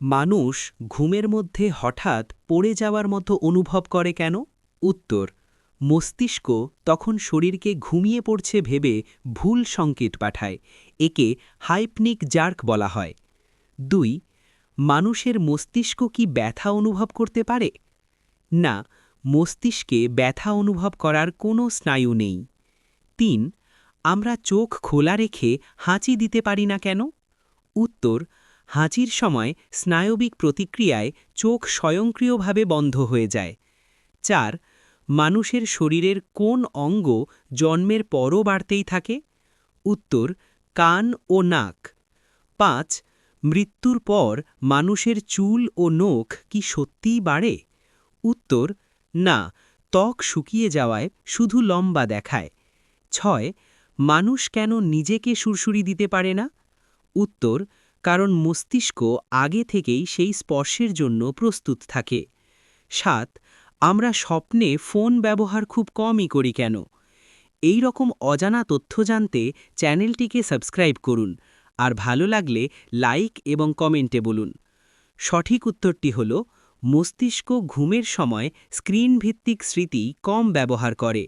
মানুষ ঘুমের মধ্যে হঠাৎ পড়ে যাওয়ার মতো অনুভব করে কেন? উত্তর, মস্তিষ্ক তখন শরীরকে ঘুমিয়ে পড়ছে ভেবে ভুল সংকেত পাঠায়, একে হাইপনিক জার্ক বলা হয়। দুই, মানুষের মস্তিষ্ক কি ব্যথা অনুভব করতে পারে? না, মস্তিষ্কে ব্যথা অনুভব করার কোনো স্নায়ু নেই। তিন, আমরা চোখ খোলা রেখে হাঁচি দিতে পারি না কেন? উত্তর হাঁচির সময় স্নায়বিক প্রতিক্রিয়ায় চোখ স্বয়ংক্রিয়ভাবে বন্ধ হয়ে যায়। চার, মানুষের শরীরের কোন অঙ্গ জন্মের পরও বাড়তেই থাকে? উত্তর, কান ও নাক। পাঁচ, মৃত্যুর পর মানুষের চুল ও নখ কি সত্যিই বাড়ে? উত্তর, না, ত্বক শুকিয়ে যাওয়ায় শুধু লম্বা দেখায়। ছয়, মানুষ কেন নিজেকে সুরসুরি দিতে পারে না? উত্তর কারণ মস্তিষ্ক আগে থেকেই সেই স্পর্শের জন্য প্রস্তুত থাকে। সাত, আমরা স্বপ্নে ফোন ব্যবহার খুব কমই করি কেন? এই রকম অজানা তথ্য জানতে চ্যানেলটিকে সাবস্ক্রাইব করুন, আর ভালো লাগলে লাইক এবং কমেন্টে বলুন। সঠিক উত্তরটি হল, মস্তিষ্ক ঘুমের সময় স্ক্রিন ভিত্তিক স্মৃতি কম ব্যবহার করে।